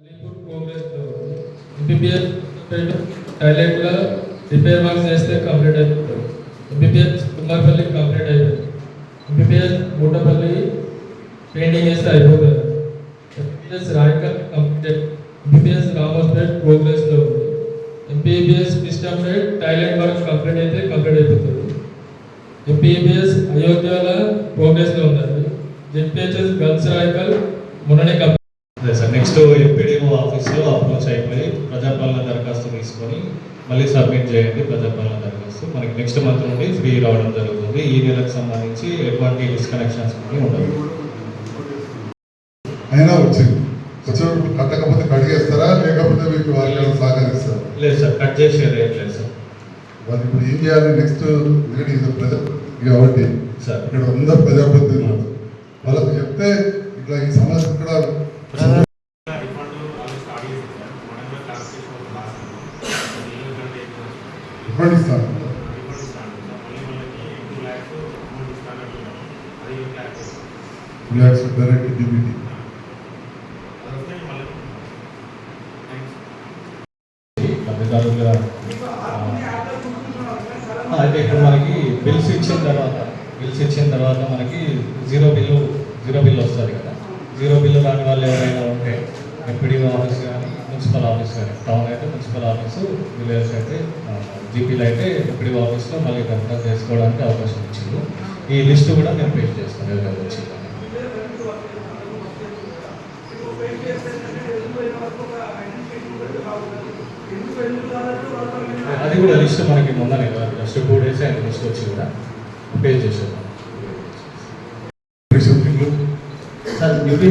Alipore progress MBBS టాయిలెట్లో repair work చేస్తే complete అయిపోతుంది. ఎంబీబీఎస్ కుమార్పల్లి కంప్లీట్ అయిపోయింది ఎంబీబీఎస్ మూటపల్లి పెయింటింగ్ చేస్తే అయిపోతుంది. MBBS Rayakal complete MBBS Ramospet ప్రోగ్రెస్లో ఉంది. MBBS system side toilet work complete అయితే కంప్లీట్ అయిపోతుంది. ఎంబీబీఎస్ అయోధ్యలో ప్రోగ్రెస్లో ఉందండి. జెడ్పిహెచ్ఎస్ గన్స్ రాయకల్ మొన్ననే కంప్లీట్ అదే సార్ నెక్స్ట్ ఎంపీడీఓ ఆఫీస్లో అప్రోచ్ అయిపోయి ప్రజాపాలన దరఖాస్తు తీసుకొని మళ్ళీ సబ్మిట్ చేయండి ప్రజాపాలన దరఖాస్తు. మనకి నెక్స్ట్ మంత్ నుండి ఫ్రీ రావడం జరుగుతుంది. ఈ నెలకు సంబంధించి ఎటువంటి డిస్కనెక్షన్స్ కూడా ఉండవు. అయినా వచ్చింది. వచ్చినప్పుడు కట్టకపోతే కడిగేస్తారా లేకపోతే మీకు వాళ్ళు సహకరిస్తారా? లేదు సార్ కట్ చేసేది ఏం లేదు సార్. వాళ్ళు ఇప్పుడు ఏం చేయాలి? నెక్స్ట్ ఎందుకంటే ఇది ప్రజా కాబట్టి సార్. ఇక్కడ అందరు ప్రజాప్రతినిధులు వాళ్ళకి చెప్తే ఇట్లా ఈ సమస్య ఇక్కడ ఇస్తాను రిలాక్స్ డైరెక్ట్ డిబిటీ అయితే ఇప్పుడు మనకి బిల్స్ ఇచ్చిన తర్వాత బిల్స్ ఇచ్చిన తర్వాత మనకి జీరో బిల్లు జీరో బిల్ వస్తుంది కదా జీరో బిల్లు రాని వాళ్ళు ఎవరైనా ఉంటే ఎంపీడీఓ ఆఫీస్ కానీ మున్సిపల్ ఆఫీస్ కానీ టౌన్ అయితే మున్సిపల్ ఆఫీసు విలేజ్ అయితే జీపీలు అయితే ఎంపీడీఓ ఆఫీస్లో మళ్ళీ దరఖాస్తు చేసుకోవడానికి అవకాశం ఇచ్చింది ఈ లిస్ట్ కూడా నేను పేస్ట్ చేస్తాను ఎవరైనా వచ్చిందని అది కూడా లిస్ట్ మనకి మొన్ననే కదా జస్ట్ టూ డేస్ అయిన లిస్ట్ వచ్చి కూడా పే చేసాం సార్ డ్యూటీ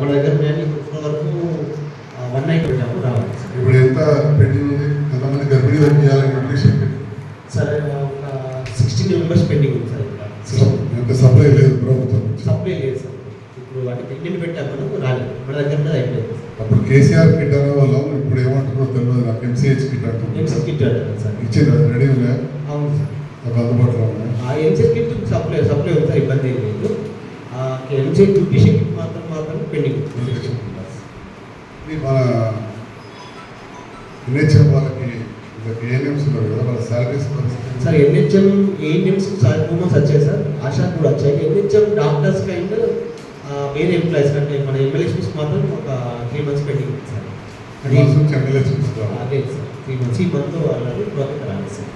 మన దగ్గర నేను ఇప్పటి వరకు వన్ నైట్ పెట్టాము రావాలి. ఇప్పుడు ఎంత పెండింగ్ ఉంది? ఎంతమంది గర్భిణీ చేయాలని న్యూట్రిషన్ సార్ ఒక సిక్స్టీన్ మెంబర్స్ పెండింగ్ ఉంది సార్ ఎంత సప్లై లేదు ప్రభుత్వం. సప్లై లేదు సార్. ఇప్పుడు వాటి పెండింగ్ పెట్టాము రాలేదు. మన దగ్గర అయిపోయింది అప్పుడు కేసీఆర్ కిట్ అనే వాళ్ళం ఇప్పుడు ఏమంటారో తెలియదు నాకు. ఎంసీహెచ్ కిట్ అంటున్నారు కిట్ అంటారు సార్. ఇచ్చింది? రెడీ ఉన్నాయా అవును సార్. అందుబాటులో ఉన్నాయా ఎంసెస్ కిట్ సప్లై సప్లై ఉంది ఇబ్బంది ఏం లేదు. న్యూట్రిషన్ కిట్ మాత్రం మాత్రం పెండింగ్. మన ఎన్హెచ్ఎం వాళ్ళకి సార్ ఎన్హెచ్ఎం ఏఎన్ఎంస్ మంత్స్ వచ్చాయి సార్ ఆశా కూడా వచ్చాయి. ఎన్హెచ్ఎం డాక్టర్స్ కైండ్ వేరే ఎంప్లాయీస్ కంటే మన ఎమ్మెల్యేస్ మాత్రం ఒక త్రీ మంత్స్ పెండింగ్ సార్. అది సార్ త్రీ మంత్స్ ఈ మంత్ అన్నారు ప్రాజెక్ట్ రాలేదు సార్.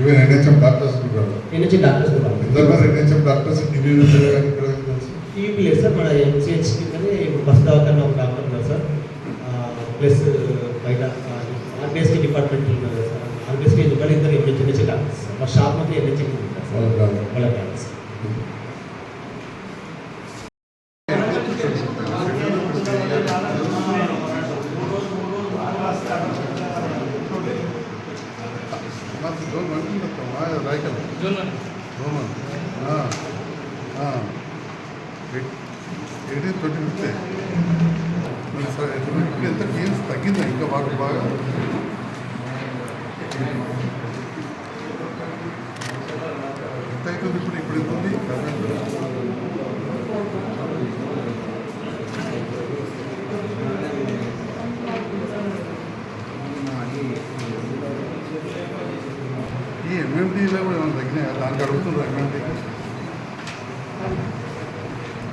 ఈవెన్ ఎన్హెచ్ఎం డాక్టర్స్ కూడా. ఎన్హెచ్ఎం డాక్టర్స్ కూడా. ఎందరు ఎన్హెచ్ఎం డాక్టర్స్ కానీ ఇక్కడ టీవీ లేదు సార్ మన ఎంసీహెచ్ కిందనే ఇప్పుడు బస్ దవాఖాన ఒక డాక్టర్ ఉన్నారు సార్. ప్లస్ బయట ఆర్బిఎస్కి డిపార్ట్మెంట్ ఉన్నారు సార్. ఆర్బిఎస్కి ఇద్దరు ఇద్దరు ఎన్హెచ్ఎం డాక్టర్స్. మా షాప్ మధ్య ఎన్హెచ్ఎం ఉంటారు సార్ వాళ్ళకి కాదు. వాళ్ళకి కాదు సార్ మాకు జోన్ వన్ కింద వస్తామా? Rayakal zone one. ఆ, ఆ. ఎయిట్- ఎయిటీన్ ట్వంటీ ఫిఫ్త్ మరి సార్ ట్వంటీ ఫిఫ్త్ ఎంత కేసు తగ్గిందా ఇంకా బాగా బాగా ఎంత అవుతుంది ఇప్పుడు ఇప్పుడు ఎంత ఉంది ఈ ఎంఎండీలో కూడా ఏమైనా తగ్గినాయా దానికి అడుగుతున్నారు ఎంఎండీకి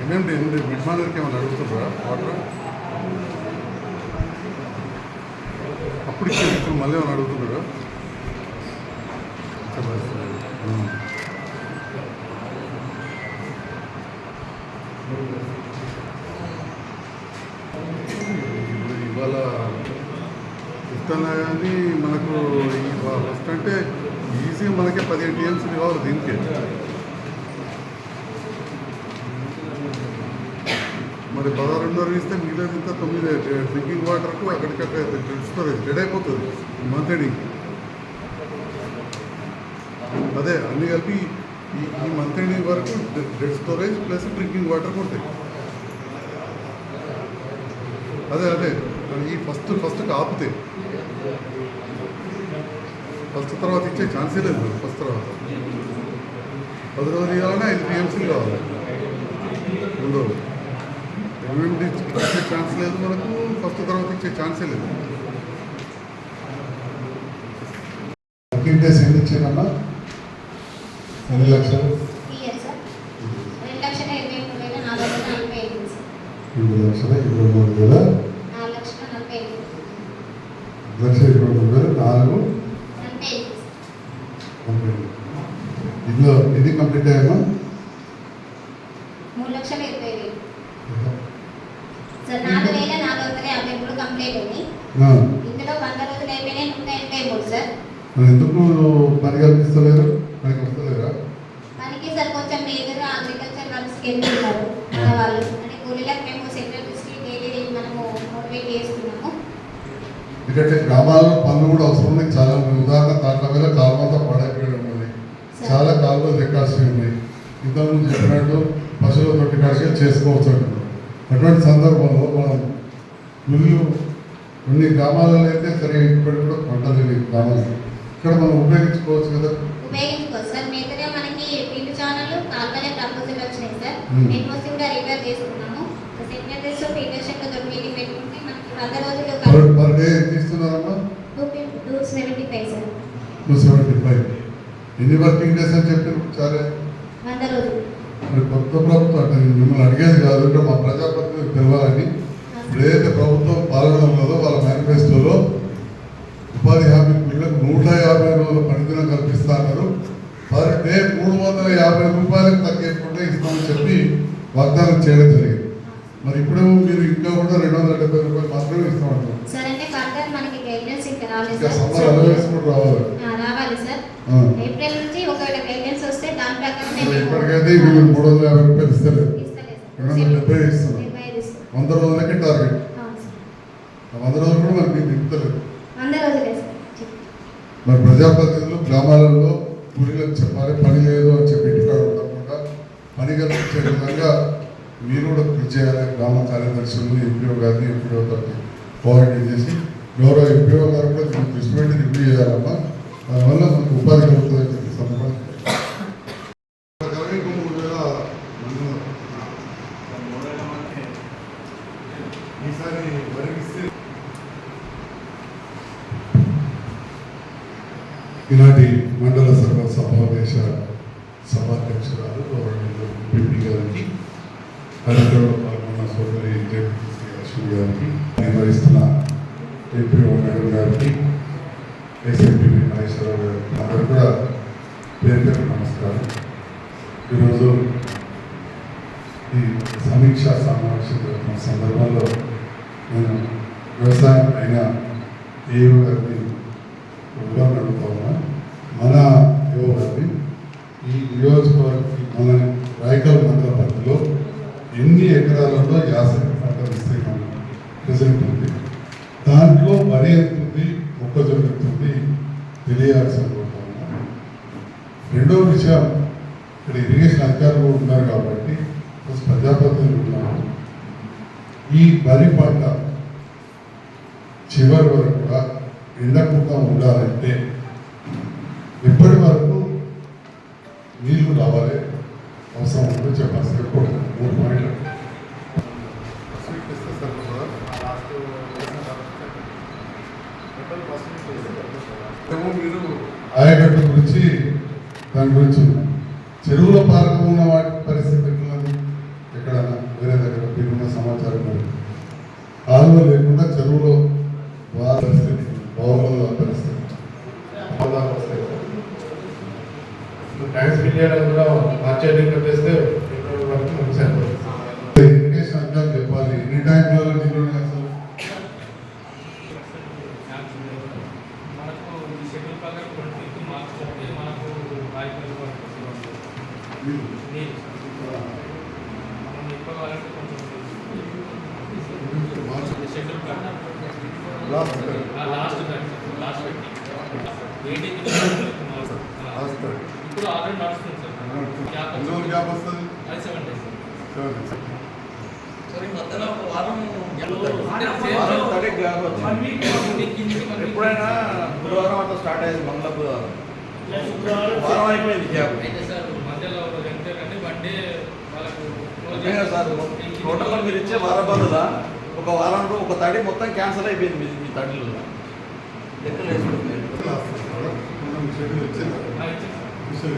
ఎంఎండి ఎండి మిడ్మానర్కి ఏమైనా అడుగుతున్నారా వాటర్ అప్పుడు ఇచ్చేది ఇప్పుడు మళ్ళీ ఏమైనా అడుగుతున్నారా? ఇవాళ ఇస్తున్నా కానీ మనకు ఫస్ట్ అంటే ఈజీ మనకే పదిహేను టీఎంసీ కావాలి దీనికి. మరి పదహారున్నర ఇస్తే మిగిలేదు ఇంత తొమ్మిది డ్రింకింగ్ వాటర్కు అక్కడికక్కడ స్టోరేజ్ డెడ్ అయిపోతుంది. మంత్ ఎండింగ్ అదే అన్ని కలిపి ఈ ఈ మంత్ ఎండింగ్ వరకు dead storage plus drinking water ఉంటాయి అదే అదే ఈ ఫస్ట్ ఫస్ట్ ఆపితే. ఫస్ట్ తర్వాత ఇచ్చే ఛాన్సే లేదు ఫస్ట్ తర్వాత. పది రోజులు ఇవ్వాలంటే ఐదు టీఎంసీలు కావాలి. ముందు గవర్నమెంట్ ఇచ్చే ఛాన్స్ లేదు మనకు ఫస్ట్ తర్వాత ఇచ్చే ఛాన్సే లేదు. వర్కింగ్ డేస్ ఎన్ని ఇచ్చారమ్మా? ఎన్ని లక్షలు? రెండు ఇరవై మూడు వేల ఇరవై నాలుగు లక్ష ఇరవై మూడు వేల ఇందులో ఇది కంప్లీట్ అయ్యామా మూడు లక్షల ఇరవై వేలు సార్ నాలుగు వేల నాలుగు వందల యాభై మూడు కంప్లీట్ అయింది ఆ, ఇందులో వంద రోజులు అయిపోయినాయి నూట ఎనభై మూడు సార్. మరి ఎందుకు పని కల్పిస్తలేరు పనికి వస్తలేరా మనకి సార్ కొంచెం మేజర్ అగ్రికల్చర్ వర్క్స్కి వెళ్తున్నారు మన వాళ్ళు అంటే కూలీలకు మేము సెక్రటరీస్కి డైలీ మనము మోటివేట్ చేస్తున్నాము. ఎందుకంటే గ్రామాల్లో పనులు కూడా అవసరం ఉన్నాయి. చాలా ఉదాహరణ దాంట్లో మీద కాలువంతా పాడైపోయడం ఉంది చాలా కాలువలు ఎక్కాల్సి ఉన్నాయి. ఇంతకుముందు చెప్పినట్టు పశువుల తొట్టి కాడికే చేసుకోవచ్చు. అటువంటి సందర్భంలో మనం మిల్లు కొన్ని గ్రామాలలో అయితే సరే ఇప్పటికి కూడా పంటలు గ్రామాలు ఇక్కడ మనం ఉపయోగించుకోవచ్చు కదా? ఉపయోగించుకోవచ్చు సార్. మనకి ఛానల్ కాల్వలే ప్రపోజల్ వచ్చినాయి సార్. మెట్మోసి కూడా రిపేర్ చేసుకున్నాము. సెక్రటరీస్ ఫెడరేషన్లో తోటి మీటింగ్ పెట్టుకుంటే మనకి వంద రోజులు పర్ పర్ డే ఎంత ఇస్తున్నారమ్మా? Two seventy five sir. Two seventy five ఎన్ని వర్కింగ్ డేస్ అని చెప్పి సరే వంద రోజులు. మరి కొత్త ప్రభుత్వం మిమ్మల్ని అడిగేది కాదు మా ప్రజాప్రతినిధులకు తెలవాలని ఇప్పుడు ఏదైతే ప్రభుత్వం పాలన ఉన్నదో వాళ్ళ మేనిఫెస్టోలో ఉపాధి హామీ కూలీలకు నూట యాభై రోజుల పనిదినం కల్పిస్తా అన్నారు పర్ డే మూడు వందల యాభై రూపాయలకు తగ్గకుండా ఇస్తామని చెప్పి వాగ్దానం చేయడం జరిగింది. మరి ఇప్పుడు మీరు ఇంకా కూడా రెండు వందల డెబ్బై రూపాయలు మాత్రమే ఇస్తామంటారు ఇంకా సమ్మర్ అలవేస్ కూడా రావాలి. ఇప్పటికైతే మూడు వందల యాభై రూపాయలు ఇస్తలేదు. రెండు వందల డెబ్బై ఇస్తున్నాం డెబ్బై ఐదు ఇస్తాం వంద రోజులకి టార్గెట్ వంద రోజులు కూడా మనకి దిగుతలేదు. మరి ప్రజాప్రతినిధులు గ్రామాలలో కూలీలకు చెప్పాలి పని లేదు అని చెప్పి ఇంటికాడ ఉండకుండా పని కల్పించే విధంగా మీరు కూడా కృషి చేయాలి. గ్రామ కార్యదర్శులను ఎంపీఓ గారిని ఎంపీఓ గారిని కోఆర్డినేట్ చేసి గౌరవ ఎంపీఓ గారు కూడా దృష్టి పెట్టి రివ్యూ చేయాలమ్మా. దానివల్ల మనకు ఉపాధి కలుగుతుందని చెప్పి సందర్భంగా ప్రకారం ఇంకో మూడు వేల మంది ఉన్నారు. ఈసారి వరిగిస్తే ఈనాటి మండల సభ సమావేశ సభాధ్యక్షురాలు గౌరవనీయులు ఎంపీ గారికి కార్యక్రమంలో పాల్గొన్న సోదరి జగదీశ్వరి అశ్విని గారికి నిర్వహిస్తున్న ఎంపీ మేడం గారికి ఎస్ఎంపీ నాగేశ్వరరావు గారికి అందరూ కూడా పేరు నమస్కారం. ఈరోజు ఈ సమీక్షా సమావేశం జరుగుతున్న సందర్భంలో నేను వ్యవసాయం అయిన ఏఓ గారిని ఉదాహరణ అడుగుతా ఉన్నా మన ఏఓ గారిని ఈ నియోజక మన రాయకల్ మండల పరిధిలో ఎన్ని ఎకరాలలో యాసంగి పంట విస్తీర్ణం ప్రజెంట్ ఉంది? దాంట్లో వరి ఎంత ఉంది? మొక్కజొన్న ఎంత ఉంది? తెలియాల్సి రెండో విషయం ఇక్కడ ఇరిగేషన్ అధికారులు ఉన్నారు కాబట్టి ప్లస్ ప్రజాప్రతినిధులు ఉన్నారు. ఈ వరి పంట చివరి వరకు కూడా ఎండకుండా ఉండాలంటే ఎప్పటి వరకు నీళ్ళు రావాలి అవసరం ఉందో చెప్పాల్సి మూడు పాయింట్లు మీరు ఆయకట్టు గురించి దాని గురించి. చెరువుల పాలన ఉన్న వాటి పరిస్థితి ఎక్కడన్నా వేరే దగ్గర మీకున్న సమాచారం కాలువ లేకుండా చెరువులో వాళ్ళ పరిస్థితి బావుల పరిస్థితి ఆదాలు వస్తాయి. ట్యాక్స్ బిల్ చేయడం కూడా మార్చేటింగ్ కట్టేస్తే ఇక్కడ వరకు మంచి అయిపోతుంది ఇరిగేషన్ అధికారులు చెప్పాలి ఎన్ని టైంలో నీళ్ళు ఉన్నాయి అసలు మనకు ఈ షెడ్యూల్ ప్రకారం ట్వంటీ మార్చ్ ఒకటి మనకు రాయకల్ నీళ్ళు. నీళ్ళు మనం ఎక్కువ కావాలంటే కొంచెం మార్చ్ షెడ్యూల్ ప్రకారం లాస్ట్. లాస్ట్. ఇప్పుడు ఆల్రెడీ నడుస్తుంది సార్ గ్యాప్ వస్తుంది అది సెవెన్ డేస్. ఎప్పుడైనా బుధవారం అట్లా స్టార్ట్ అయ్యేది మంగళ బుధవారం వారం అయిపోయింది గ్యాప్ అయితే సార్ మధ్యలో ఒక గంట కంటే వన్ డే వాళ్ళకు క్లోజ్ నిజంగా సార్ టోటల్గా మీరు ఇచ్చే వారం బదులా ఒక వారం ఒక తడి మొత్తం క్యాన్సిల్ అయిపోయింది మీ మీ తడిలో లెక్కలు వేసుకుంటున్నారు మనం షెడ్యూల్ ఇచ్చిందా విషయం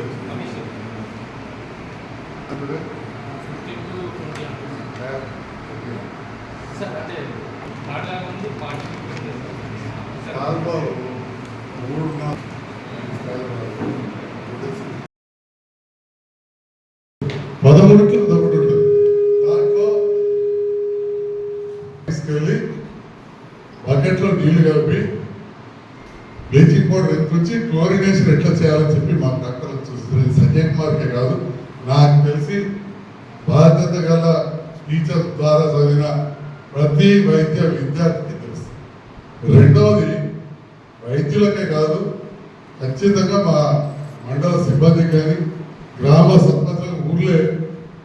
అంటే కాల్బాలు మూడు పదమూడు కిలో ఒకటి ఉంటుంది దాంట్లో తీసుకెళ్ళి బకెట్లో నీళ్ళు కలిపి బ్లీచింగ్ పౌడర్ ఎత్తుకొచ్చి క్లోరినేషన్ ఎట్లా చేయాలని చెప్పి మా డాక్టర్లు చూస్తుంది సంజయ్ కుమార్కే కాదు నాకు తెలిసి బాధ్యత గల టీచర్ ద్వారా చదివిన ప్రతి వైద్య విద్యార్థికి తెలుసు. రెండవది వైద్యులకే కాదు ఖచ్చితంగా మా మండల సిబ్బంది కానీ గ్రామ సర్పంచుల ఊర్లే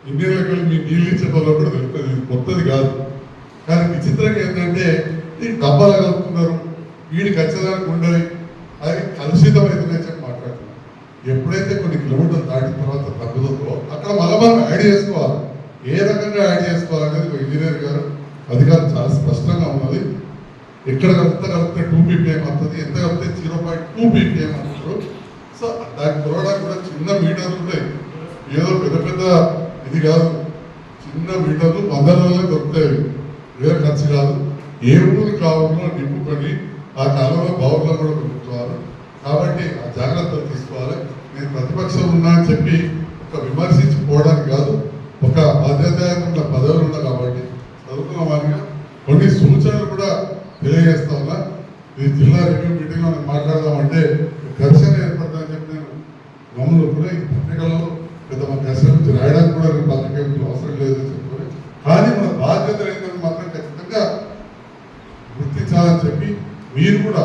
ఇండియన్లకి మీ నీళ్ళు ఇచ్చే వాళ్ళు కూడా తెలుస్తుంది ఇది కొత్తది కాదు. కానీ విచిత్రంగా ఏంటంటే దీన్ని డబ్బాలు కలుపుతున్నారు. వీడి ఖచ్చితంగా ఉండదు అది కలుషితమైందని చెప్పి మాట్లాడుతున్నారు. ఎప్పుడైతే కొన్ని కిలోమీటర్లు దాటిన తర్వాత తగ్గుతుందో అక్కడ మళ్ళీ మనం యాడ్ చేసుకోవాలి. ఏ రకంగా యాడ్ చేసుకోవాలనేది ఒక ఇంజనీర్ గారు అధికారం చాలా స్పష్టంగా ఉన్నది. ఎక్కడ కలిపితే కలిపితే టూ బీపీఎం వస్తుంది ఎంత కలిపితే జీరో పాయింట్ టూ బీపీఎం అంటారు. సో దాని కొరవడానికి కూడా చిన్న మీటర్లు ఉంటాయి ఏదో పెద్ద పెద్ద ఇది కాదు. చిన్న మీటర్లు వందలలో దొరుకుతాయి. వేరే ఖర్చు కాదు. ఏ ఊరు కావాలో నింపుకొని ఆ కాలంలో బావుల్లో కూడా దొరుకుతున్నారు కాబట్టి ఆ జాగ్రత్తలు తీసుకోవాలి. నేను ప్రతిపక్షం ఉన్నా అని చెప్పి ఒక విమర్శించి పోవడానికి కాదు ఒక బాధ్యతాయుత పదవులు ఉన్నా కాబట్టి చదువుకున్న వారిగా కొన్ని సూచనలు కూడా తెలియజేస్తా ఉన్నా. ఈ జిల్లా రివ్యూ మీటింగ్లో నేను మాట్లాడదామంటే ఘర్షణ ఏర్పడుతుందని చెప్పి నేను గమనిలో కూడా ఈ పత్రికల్లో పెద్ద మన ఘర్షణ నుంచి రాయడానికి కూడా నేను పత్రిక అవసరం లేదని చెప్పుకొని కానీ మన బాధ్యత ఏంటని మాత్రం ఖచ్చితంగా గుర్తించాలని చెప్పి మీరు కూడా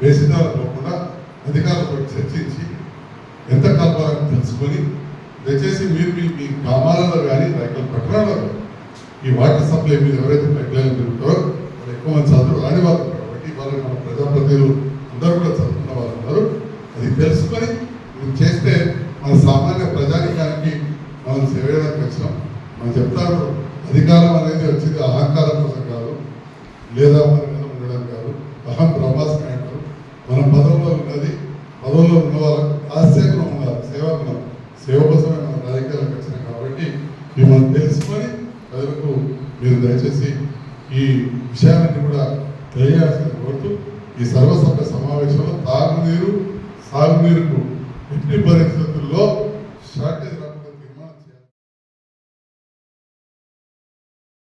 వేసిదారులు కూడా అధికారులతో చర్చించి ఎంత కలపాలని తెలుసుకొని దయచేసి మీరు మీ గ్రామాలలో కానీ రైతుల పట్టణాలలో ఈ వాటర్ సప్లై మీద ఎవరైతే పైప్లైన్ జరుగుతారో వాళ్ళు ఎక్కువ మంది చదువు రాని వాళ్ళు కాబట్టి వాళ్ళు మన ప్రజాప్రతినిధులు అందరూ కూడా చదువుకున్న వాళ్ళు ఉన్నారు. అది తెలుసుకొని ఇది చేస్తే మన సామాన్య ప్రజానికానికి మనం సేవేయడానికి వచ్చినాం మనం చెప్తారు అధికారం అనేది వచ్చింది అహంకారం కోసం కాదు లేదా మన మీద ఉండడం కాదు అహం బ్రహ్మాస్మి అంటారు మనం పదవులో ఉన్నది పదవులో ఉన్న వాళ్ళకి ఆశ్చర్యం ఉండాలి సేవ గుణం సేవ కోసమే మనం రాజకీయాలకు వచ్చినాం కాబట్టి ఇది మనం తెలుసుకొని ప్రజలకు మీరు దయచేసి ఈ విషయాన్ని కూడా తెలియాల్సింది కోరుతూ ఈ సర్వసభ